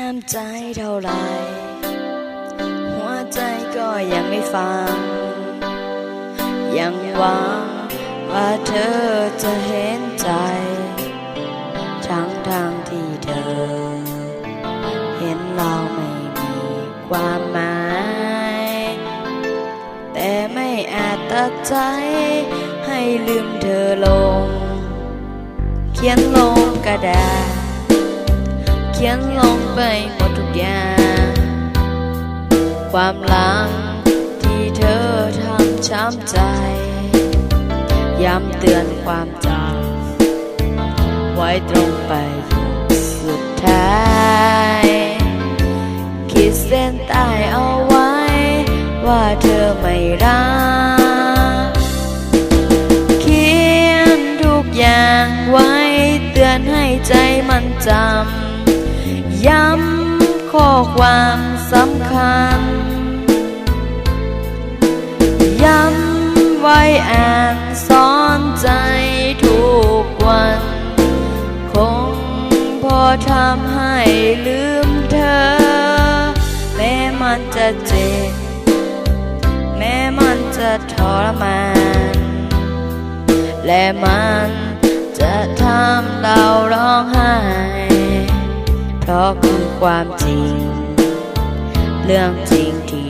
ห้ามใจเท่าไหรหัวใจก็ยังไม่ฟัง ยังหวังว่าเธอจะเห็นใจ ทั้งทางที่เธอ เห็นเราไม่มีความหมาย แต่ไม่อาจตัดใจ ให้ลืมเธอลง เขียนลงกระดาษ เขียนลงไปหมดทุกอย่าง ความหลังที่เธอทำช้ำใจ ย้ำเตือนความจำไว้ตรงไปสุดท้ายขีดเส้นใต้เอาไว้ ว่าเธอไม่รักเขียนทุกอย่างไว้เตือนให้ใจมันจำ ย้ำข้อความสำคัญ ย้ำไว้อ่านสอนใจทุกวัน คงพอทำให้ลืมเธอ แม้มันจะเจ็บ แม้มันจะทรมาน และมันจะทำเราร้องไห้ เพราะคือความจริง เรื่องจริงที่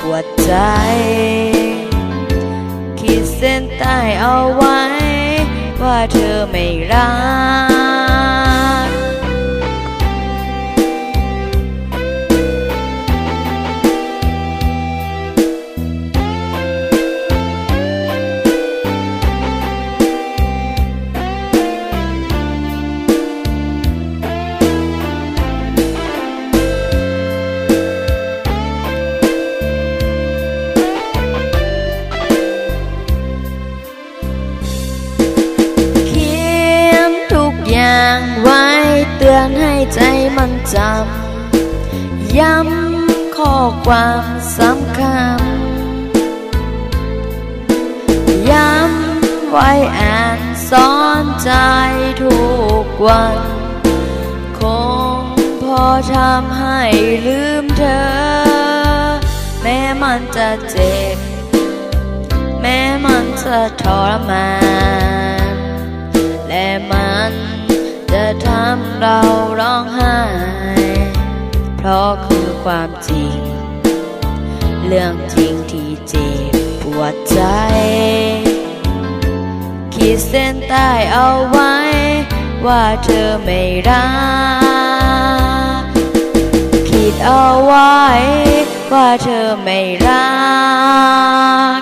ปวดใจ ขีดเส้นใต้เอาไว้ ว่าเธอไม่รักางไว้เตือนให้ใจมันจำ ย้ำข้อความสำคัญ ย้ำไว้อ่านสอนใจทุกวัน คงพอทำให้ลืมเธอ แม้มันจะเจ็บ แม้มันจะทรมาน เราร้องไห้ เพราะคือความจริง เรื่องจริงที่เจ็บปวดใจ ขีดเส้นใต้เอาไว้ ว่าเธอไม่รัก ขีดเอาไว้ ว่าเธอไม่รัก